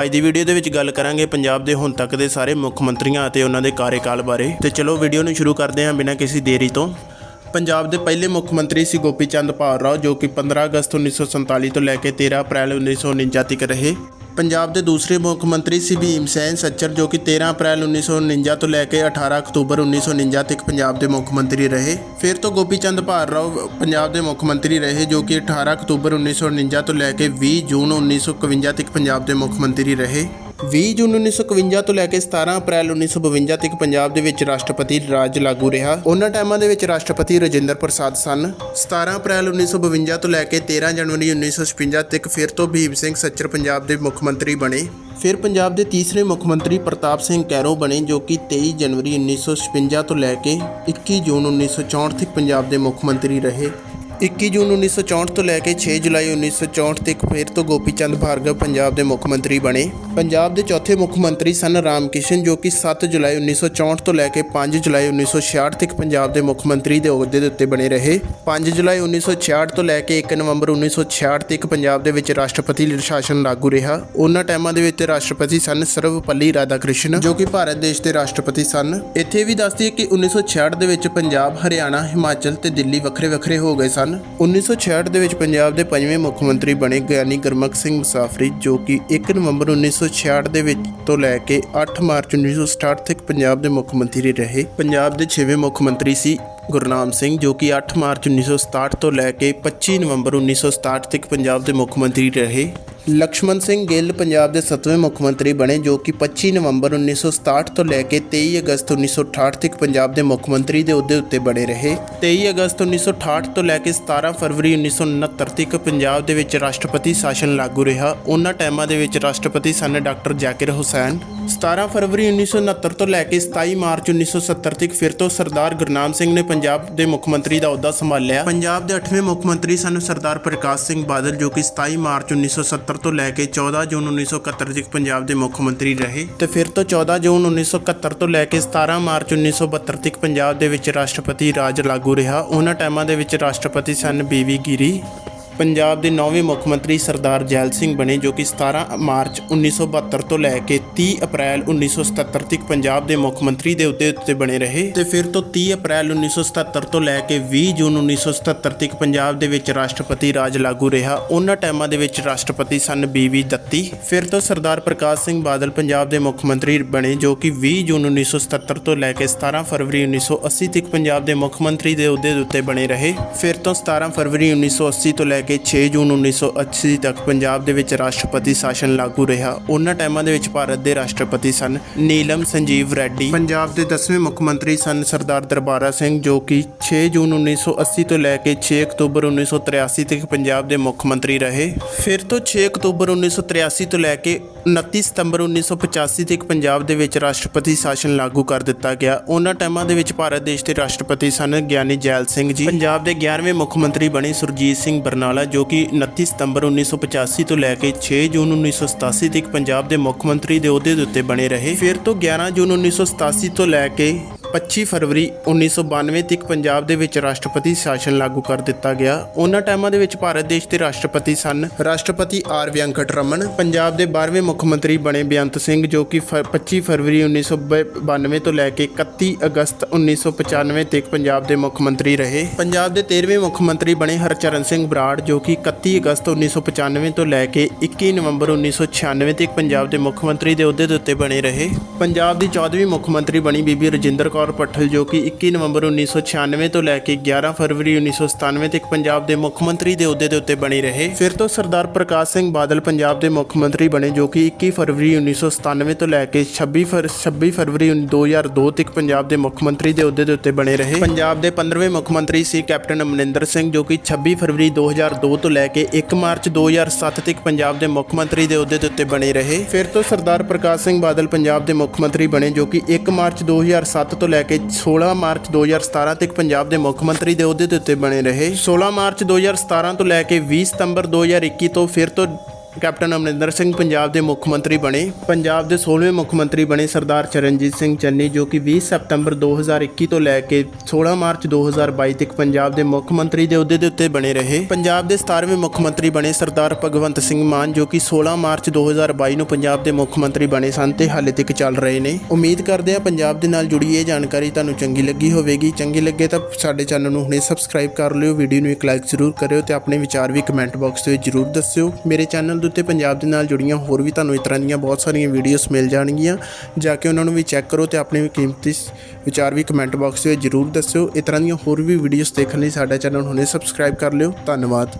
ਅੱਜ ਦੀ ਵੀਡੀਓ ਦੇ ਵਿੱਚ ਗੱਲ ਕਰਾਂਗੇ ਪੰਜਾਬ ਦੇ ਹੁਣ ਤੱਕ ਦੇ ਸਾਰੇ ਮੁੱਖ ਮੰਤਰੀਆਂ ਅਤੇ ਉਹਨਾਂ ਦੇ ਕਾਰਜਕਾਲ ਬਾਰੇ। ਤੇ ਚਲੋ ਵੀਡੀਓ ਨੂੰ ਸ਼ੁਰੂ ਕਰਦੇ ਹਾਂ ਬਿਨਾਂ ਕਿਸੇ ਦੇਰੀ ਤੋਂ। ਪੰਜਾਬ ਦੇ ਪਹਿਲੇ ਮੁੱਖ ਮੰਤਰੀ ਸੀ ਗੋਪੀ ਚੰਦ ਭਾਰਰਾਓ ਜੋ ਕਿ 15 ਅਗਸਤ 1947 ਤੋਂ ਲੈ ਕੇ 13 ਅਪ੍ਰੈਲ 1949 ਤੱਕ ਰਹੇ। ਪੰਜਾਬ ਦੇ ਦੂਸਰੇ ਮੁੱਖ ਮੰਤਰੀ ਸੀ ਭੀਮ ਸੈਨ ਸੱਚਰ, ਜੋ ਕਿ 13 ਅਪ੍ਰੈਲ 1949 ਤੋਂ ਲੈ ਕੇ 18 ਅਕਤੂਬਰ 1949 ਤੱਕ ਪੰਜਾਬ ਦੇ ਮੁੱਖ ਮੰਤਰੀ ਰਹੇ। ਫਿਰ ਤੋਂ ਗੋਪੀ ਚੰਦ ਭਾਰਰਾਓ ਪੰਜਾਬ ਦੇ ਮੁੱਖ ਮੰਤਰੀ ਰਹੇ, ਜੋ ਕਿ 18 ਅਕਤੂਬਰ 1949 ਤੋਂ ਲੈ ਕੇ 20 ਜੂਨ 1951 ਤੱਕ ਪੰਜਾਬ ਦੇ ਮੁੱਖ ਮੰਤਰੀ ਰਹੇ। 20 ਜੂਨ 1951 ਤੋਂ ਲੈ ਕੇ 17 ਅਪ੍ਰੈਲ 1952 ਤੱਕ ਪੰਜਾਬ ਦੇ ਵਿੱਚ ਰਾਸ਼ਟਰਪਤੀ ਰਾਜ ਲਾਗੂ ਰਿਹਾ। ਉਹਨਾਂ ਟਾਈਮਾਂ ਦੇ ਵਿੱਚ ਰਾਸ਼ਟਰਪਤੀ ਰਜਿੰਦਰ ਪ੍ਰਸਾਦ ਸਨ। 17 ਅਪ੍ਰੈਲ 1952 ਤੋਂ ਲੈ ਕੇ 13 ਜਨਵਰੀ 1956 ਤੱਕ ਫਿਰ ਤੋਂ ਭੀਮ ਸਿੰਘ ਸੱਚਰ ਪੰਜਾਬ ਦੇ ਮੁੱਖ ਮੰਤਰੀ ਬਣੇ। ਫਿਰ ਪੰਜਾਬ ਦੇ ਤੀਸਰੇ ਮੁੱਖ ਮੰਤਰੀ ਪ੍ਰਤਾਪ ਸਿੰਘ ਕੈਰੋ ਬਣੇ, ਜੋ ਕਿ 23 ਜਨਵਰੀ 1956 ਤੋਂ ਲੈ ਕੇ 21 ਜੂਨ 1964 ਤੱਕ ਪੰਜਾਬ ਦੇ ਮੁੱਖ ਮੰਤਰੀ ਰਹੇ। 21 ਜੂਨ 1964 ਤੋਂ ਲੈ ਕੇ 6 ਜੁਲਾਈ 1964 ਤੱਕ ਫਿਰ ਤੋਂ ਗੋਪੀ ਚੰਦ ਭਾਰਗਵ ਪੰਜਾਬ ਦੇ ਮੁੱਖ ਮੰਤਰੀ ਬਣੇ। ਪੰਜਾਬ ਦੇ ਚੌਥੇ ਮੁੱਖ ਮੰਤਰੀ ਸਨ ਰਾਮ ਜੋ ਕਿ 7 ਜੁਲਾਈ 1964 ਤੋਂ ਲੈ ਕੇ 5 ਜੁਲਾਈ 1966 ਤੱਕ ਪੰਜਾਬ ਦੇ ਮੁੱਖ ਮੰਤਰੀ ਦੇ ਅਹੁਦੇ ਦੇ ਉੱਤੇ ਬਣੇ ਰਹੇ। 5 ਜੁਲਾਈ 1966 ਤੋਂ ਲੈ ਕੇ 1 ਨਵੰਬਰ 1966 ਤੱਕ ਪੰਜਾਬ ਦੇ ਵਿੱਚ ਰਾਸ਼ਟਰਪਤੀ ਸ਼ਾਸਨ ਲਾਗੂ ਰਿਹਾ। ਉਹਨਾਂ ਟਾਈਮਾਂ ਦੇ ਵਿੱਚ ਰਾਸ਼ਟਰਪਤੀ ਸਨ ਸਰਵਪੱਲੀ ਰਾਧਾਕ੍ਰਿਸ਼ਨ, ਜੋ ਕਿ ਭਾਰਤ ਦੇਸ਼ ਦੇ ਰਾਸ਼ਟਰਪਤੀ ਸਨ। ਇੱਥੇ ਵੀ ਦੱਸਦੀ ਹੈ ਕਿ 1966 ਦੇ ਵਿੱਚ ਪੰਜਾਬ, ਹਰਿਆਣਾ, ਹਿਮਾਚਲ ਤੇ ਦਿੱਲੀ ਵੱਖਰੇ ਵੱਖਰੇ ਹੋ ਗਏ ਸਨ। 1966 ਦੇ ਵਿੱਚ ਪੰਜਾਬ ਦੇ ਪੰਜਵੇਂ ਮੁੱਖ ਮੰਤਰੀ ਬਣੇ ਗਿਆਨੀ ਗੁਰਮੁਖ ਸਿੰਘ ਮੁਸਾਫਰੀ, ਜੋ ਕਿ 1 ਨਵੰਬਰ 1966 ਦੇ ਵਿੱਚ ਤੋਂ ਲੈ ਕੇ 8 ਮਾਰਚ 1967 ਤੱਕ ਪੰਜਾਬ ਦੇ ਮੁੱਖ ਮੰਤਰੀ ਰਹੇ। ਪੰਜਾਬ ਦੇ 6ਵੇਂ ਮੁੱਖ ਮੰਤਰੀ ਸੀ ਗੁਰਨਾਮ ਸਿੰਘ, ਜੋ ਕਿ 8 ਮਾਰਚ 1967 ਤੋਂ ਲੈ ਕੇ 25 ਨਵੰਬਰ 1967 ਤੱਕ ਪੰਜਾਬ ਦੇ ਮੁੱਖ ਮੰਤਰੀ ਰਹੇ। ਲਕਸ਼ਮਣ ਸਿੰਘ ਗਿੱਲ ਪੰਜਾਬ ਦੇ 7ਵੇਂ ਮੁੱਖ ਮੰਤਰੀ ਬਣੇ ਜੋ ਕਿ 25 ਨਵੰਬਰ 1967 ਤੋਂ ਲੈ ਕੇ 23 ਅਗਸਤ 1968 ਤੱਕ ਪੰਜਾਬ ਦੇ ਮੁੱਖ ਮੰਤਰੀ ਦੇ ਅਹੁਦੇ ਉੱਤੇ ਬਣੇ ਰਹੇ। 23 ਅਗਸਤ 1968 ਤੋਂ ਲੈ ਕੇ 17 ਫਰਵਰੀ 1969 ਤੱਕ ਪੰਜਾਬ ਦੇ ਵਿੱਚ ਰਾਸ਼ਟਰਪਤੀ ਸ਼ਾਸਨ ਲਾਗੂ ਰਿਹਾ। ਉਹਨਾਂ ਟਾਈਮਾਂ ਦੇ ਵਿੱਚ ਰਾਸ਼ਟਰਪਤੀ ਸਨ ਡਾਕਟਰ ਜ਼ਾਕਿਰ ਹੁਸੈਨ। 17 ਫਰਵਰੀ 1969 ਤੋਂ ਲੈ ਕੇ 27 ਮਾਰਚ 1970 ਤੱਕ ਫਿਰ ਤੋਂ ਸਰਦਾਰ ਗੁਰਨਾਮ ਸਿੰਘ ਨੇ ਪੰਜਾਬ ਦੇ ਮੁੱਖ ਮੰਤਰੀ ਦਾ ਅਹੁਦਾ ਸੰਭਾਲਿਆ। ਪੰਜਾਬ ਦੇ 8ਵੇਂ ਮੁੱਖ ਮੰਤਰੀ ਸਨ ਸਰਦਾਰ ਪ੍ਰਕਾਸ਼ ਸਿੰਘ ਬਾਦਲ, ਜੋ ਕਿ 27 ਮਾਰਚ 1970 ਤੋਂ ਲੈ ਕੇ 14 ਜੂਨ 1971 ਤੱਕ ਪੰਜਾਬ ਦੇ ਮੁੱਖ ਮੰਤਰੀ ਰਹੇ। ਤੇ ਫਿਰ ਤੋਂ 14 ਜੂਨ 1971 ਤੋਂ ਲੈ ਕੇ 17 ਮਾਰਚ 1972 ਤੱਕ ਪੰਜਾਬ ਦੇ ਵਿੱਚ ਰਾਸ਼ਟਰਪਤੀ ਰਾਜ ਲਾਗੂ ਰਿਹਾ। ਉਹਨਾਂ ਟਾਈਮਾਂ ਦੇ ਵਿੱਚ ਰਾਸ਼ਟਰਪਤੀ ਸਨ ਬੀਵੀ ਗਿਰੀ। ਪੰਜਾਬ ਦੇ ਨੌਵੇਂ ਮੁੱਖ ਮੰਤਰੀ ਸਰਦਾਰ ਜੈਲ ਸਿੰਘ ਬਣੇ ਜੋ ਕਿ 17 ਮਾਰਚ 1972 ਤੋਂ ਲੈ ਕੇ 30 ਅਪ੍ਰੈਲ 1977 ਤੱਕ ਪੰਜਾਬ ਦੇ ਮੁੱਖ ਮੰਤਰੀ ਦੇ ਅਹੁਦੇ ਉੱਤੇ ਬਣੇ ਰਹੇ ਤੇ ਫਿਰ ਤੋਂ 30 ਅਪ੍ਰੈਲ 1977 ਤੋਂ ਲੈ ਕੇ 20 ਜੂਨ 1977 ਤੱਕ ਪੰਜਾਬ ਦੇ ਵਿੱਚ ਰਾਸ਼ਟਰਪਤੀ ਰਾਜ ਲਾਗੂ ਰਿਹਾ। ਉਹਨਾਂ ਟਾਈਮਾਂ ਦੇ ਵਿੱਚ ਰਾਸ਼ਟਰਪਤੀ ਸਨ ਬੀਵੀ ਦੱਤੀ। ਫਿਰ ਤੋਂ ਸਰਦਾਰ ਪ੍ਰਕਾਸ਼ ਸਿੰਘ ਬਾਦਲ ਪੰਜਾਬ ਦੇ ਮੁੱਖ ਮੰਤਰੀ ਬਣੇ ਜੋ ਕਿ 20 ਜੂਨ 1977 ਤੋਂ ਲੈ ਕੇ 17 ਫਰਵਰੀ 1980 ਤੱਕ ਪੰਜਾਬ ਦੇ ਮੁੱਖ ਮੰਤਰੀ ਦੇ ਅਹੁਦੇ ਦੇ ਉੱਤੇ ਬਣੇ ਰਹੇ। ਫਿਰ ਤੋਂ 17 ਫਰਵਰੀ 1980 ਤੋਂ ਲੈ ਕੇ 6 ਜੂਨ 1980 ਤੱਕ ਪੰਜਾਬ ਦੇ ਵਿੱਚ ਰਾਸ਼ਟਰਪਤੀ ਸ਼ਾਸਨ ਲਾਗੂ ਰਿਹਾ। ਉਹਨਾਂ ਟਾਈਮਾਂ ਦੇ ਵਿੱਚ ਭਾਰਤ ਦੇ ਰਾਸ਼ਟਰਪਤੀ ਸਨ ਨੀਲਮ ਸੰਜੀਵ ਰੈਡੀ। ਪੰਜਾਬ ਦੇ 10ਵੇਂ ਮੁੱਖ ਮੰਤਰੀ ਸਨ ਸਰਦਾਰ ਦਰਬਾਰਾ ਸਿੰਘ, ਜੋ ਕਿ 6 ਜੂਨ 1980 ਤੋਂ ਲੈ ਕੇ 6 ਅਕਤੂਬਰ 1983 ਤੱਕ ਪੰਜਾਬ ਦੇ ਮੁੱਖ ਮੰਤਰੀ ਰਹੇ। ਫਿਰ ਤੋਂ 6 ਅਕਤੂਬਰ 1983 ਤੋਂ ਲੈ ਕੇ 29 ਸਤੰਬਰ 1985 ਤੱਕ ਪੰਜਾਬ ਦੇ ਵਿੱਚ ਰਾਸ਼ਟਰਪਤੀ ਸ਼ਾਸਨ ਲਾਗੂ ਕਰ ਦਿੱਤਾ ਗਿਆ। ਉਹਨਾਂ ਟਾਈਮਾਂ ਦੇ ਵਿੱਚ ਭਾਰਤ ਦੇਸ਼ ਦੇ ਰਾਸ਼ਟਰਪਤੀ ਸਨ ਗਿਆਨੀ ਜੈਲ ਸਿੰਘ ਜੀ। ਪੰਜਾਬ ਦੇ 11ਵੇਂ ਮੁੱਖ ਮੰਤਰੀ ਬਣੇ ਸੁਰਜੀਤ ਸਿੰਘ ਬਰਨਾਲਾ ਜੋ ਕਿ 29 ਸਤੰਬਰ 1985 ਤੋਂ ਲੈ ਕੇ 6 ਜੂਨ 1987 ਤੱਕ ਪੰਜਾਬ ਦੇ ਮੁੱਖ ਮੰਤਰੀ ਦੇ ਅਹੁਦੇ ਦੇ ਉੱਤੇ ਬਣੇ ਰਹੇ। ਫਿਰ ਤੋਂ 11 ਜੂਨ 1987 ਤੋਂ ਲੈ ਕੇ 25 ਫਰਵਰੀ 1992 ਤੱਕ ਪੰਜਾਬ ਦੇ ਵਿੱਚ ਰਾਸ਼ਟਰਪਤੀ ਸ਼ਾਸਨ ਲਾਗੂ ਕਰ ਦਿੱਤਾ ਗਿਆ। ਉਹਨਾਂ ਟਾਈਮਾਂ ਦੇ ਵਿੱਚ ਭਾਰਤ ਦੇਸ਼ ਦੇ ਰਾਸ਼ਟਰਪਤੀ ਸਨ। ਰਾਸ਼ਟਰਪਤੀ ਆਰ ਵੈਂਕਟ ਰਮਨ, ਪੰਜਾਬ ਦੇ 12ਵੇਂ ਮੁੱਖ ਮੰਤਰੀ ਬਣੇ ਬੇਅੰਤ ਸਿੰਘ ਜੋ ਕਿ ਫ- 25 ਫਰਵਰੀ 1992 ਤੋਂ ਲੈ ਕੇ 31 ਅਗਸਤ 1995 ਤੱਕ ਪੰਜਾਬ ਦੇ ਮੁੱਖ ਮੰਤਰੀ ਰਹੇ। ਪੰਜਾਬ ਦੇ 13ਵੇਂ ਮੁੱਖ ਮੰਤਰੀ ਬਣੇ ਹਰਚਰਨ ਸਿੰਘ ਬਰਾੜ ਜੋ ਕਿ 31 ਅਗਸਤ 1995 ਤੋਂ ਲੈ ਕੇ 21 ਨਵੰਬਰ 1996 ਤੱਕ ਪੰਜਾਬ ਦੇ ਮੁੱਖ ਮੰਤਰੀ ਦੇ ਅਹੁਦੇ ਦੇ ਉੱਤੇ ਬਣੇ ਰਹੇ। ਪੰਜਾਬ ਦੀ 14ਵੀਂ ਮੁੱਖ ਮੰਤਰੀ ਬਣੀ ਬੀਬੀ ਰਜਿੰਦਰ ਕੌਰ ਪੱਠਲ ਜੋ ਕਿ 21 ਨਵੰਬਰ 1996 ਤੋਂ ਲੈ ਕੇ 11 ਫਰਵਰੀ 1997 ਤੱਕ ਪੰਜਾਬ ਦੇ ਮੁੱਖ ਮੰਤਰੀ ਦੇ ਅਹੁਦੇ ਦੇ ਉੱਤੇ ਬਣੀ ਰਹੇ। ਫਿਰ ਤੋਂ ਸਰਦਾਰ ਪ੍ਰਕਾਸ਼ ਸਿੰਘ ਬਾਦਲ ਪੰਜਾਬ ਦੇ ਮੁੱਖ ਮੰਤਰੀ ਬਣੇ ਜੋ ਕਿ 21 ਫਰਵਰੀ 1997 ਤੋਂ ਲੈ ਕੇ 26 26 ਫਰਵਰੀ 2002 ਤੱਕ ਪੰਜਾਬ ਦੇ ਮੁੱਖ ਮੰਤਰੀ ਦੇ ਅਹੁਦੇ ਦੇ ਉੱਤੇ ਬਣੇ ਰਹੇ। ਪੰਜਾਬ ਦੇ 15ਵੇਂ ਮੁੱਖ ਮੰਤਰੀ ਸੀ ਕੈਪਟਨ ਅਮਰਿੰਦਰ ਸਿੰਘ ਜੋ ਕਿ 26 ਫਰਵਰੀ 2002 ਤੋਂ ਲੈ ਕੇ 1 ਮਾਰਚ 2007 ਤੱਕ ਪੰਜਾਬ ਦੇ ਮੁੱਖ ਮੰਤਰੀ ਦੇ ਅਹੁਦੇ ਦੇ ਉੱਤੇ ਬਣੇ ਰਹੇ। ਫਿਰ ਤੋਂ ਸਰਦਾਰ ਪ੍ਰਕਾਸ਼ ਸਿੰਘ ਬਾਦਲ ਪੰਜਾਬ ਦੇ ਮੁੱਖ ਮੰਤਰੀ ਬਣੇ ਜੋ ਕਿ 1 ਮਾਰਚ 2007 ਤੋਂ ਲੈ ਕੇ 16 ਮਾਰਚ 2017 ਤੱਕ ਪੰਜਾਬ ਦੇ ਮੁੱਖ ਮੰਤਰੀ ਦੇ ਅਹੁਦੇ ਦੇ ਉੱਤੇ ਬਣੇ ਰਹੇ। 16 ਮਾਰਚ 2017 ਤੋਂ ਲੈ ਕੇ 20 ਸਤੰਬਰ 2021 ਤੋਂ ਫਿਰ ਤੋਂ ਕੈਪਟਨ ਅਮਰਿੰਦਰ ਸਿੰਘ ਪੰਜਾਬ ਦੇ ਮੁੱਖ ਮੰਤਰੀ ਬਣੇ। ਪੰਜਾਬ ਦੇ 16ਵੇਂ ਮੁੱਖ ਮੰਤਰੀ ਬਣੇ ਸਰਦਾਰ ਚਰਨਜੀਤ ਸਿੰਘ ਚੰਨੀ, ਜੋ ਕਿ 20 ਸਤੰਬਰ 2021 ਤੋਂ ਲੈ ਕੇ 16 ਮਾਰਚ 2022 ਤੱਕ ਪੰਜਾਬ ਦੇ ਮੁੱਖ ਮੰਤਰੀ ਦੇ ਅਹੁਦੇ ਦੇ ਉੱਤੇ ਬਣੇ ਰਹੇ। ਪੰਜਾਬ ਦੇ 17ਵੇਂ ਮੁੱਖ ਮੰਤਰੀ ਬਣੇ ਸਰਦਾਰ ਭਗਵੰਤ ਸਿੰਘ ਮਾਨ, ਜੋ ਕਿ 16 ਮਾਰਚ 2022 ਨੂੰ ਪੰਜਾਬ ਦੇ ਮੁੱਖ ਮੰਤਰੀ ਬਣੇ ਸਨ ਤੇ ਹਾਲੇ ਤੱਕ ਚੱਲ ਰਹੇ ਨੇ। ਉਮੀਦ ਕਰਦੇ ਹਾਂ ਪੰਜਾਬ ਦੇ ਨਾਲ ਜੁੜੀ ਇਹ ਜਾਣਕਾਰੀ ਤੁਹਾਨੂੰ ਚੰਗੀ ਲੱਗੀ ਹੋਵੇਗੀ। ਚੰਗੀ ਲੱਗੇ ਤਾਂ ਸਾਡੇ ਚੈਨਲ ਨੂੰ ਹੁਣੇ ਸਬਸਕ੍ਰਾਈਬ ਕਰ ਲਿਓ, ਵੀਡੀਓ ਨੂੰ ਇੱਕ ਲਾਈਕ ਜ਼ਰੂਰ ਕਰਿਓ ਤੇ ਆਪਣੇ ਵਿਚਾਰ ਵੀ ਕਮੈਂਟ ਬਾਕਸ ਵਿੱਚ ਜ਼ਰੂਰ ਦੱਸਿਓ। ਮੇਰੇ ਚੈਨਲ ਦੇ ਉੱਤੇ ਪੰਜਾਬ ਦੇ ਨਾਲ ਜੁੜੀਆਂ ਹੋਰ ਵੀ ਤੁਹਾਨੂੰ ਇਸ ਤਰ੍ਹਾਂ ਦੀਆਂ ਬਹੁਤ ਸਾਰੀਆਂ ਵੀਡੀਓਜ਼ ਮਿਲ ਜਾਣਗੀਆਂ। ਜਾ ਕੇ ਉਹਨਾਂ ਨੂੰ ਵੀ ਚੈੱਕ ਕਰੋ ਤੇ ਆਪਣੇ ਕੀਮਤੀ ਵਿਚਾਰ ਵੀ ਕਮੈਂਟ ਬਾਕਸ ਦੇ ਵਿੱਚ ਜ਼ਰੂਰ ਦੱਸਿਓ। ਇਸ ਤਰ੍ਹਾਂ ਦੀਆਂ ਹੋਰ ਵੀ ਵੀਡੀਓਜ਼ ਦੇਖਣ ਲਈ ਸਾਡਾ ਚੈਨਲ ਹੁਣੇ ਸਬਸਕ੍ਰਾਈਬ ਕਰ ਲਿਓ। ਧੰਨਵਾਦ।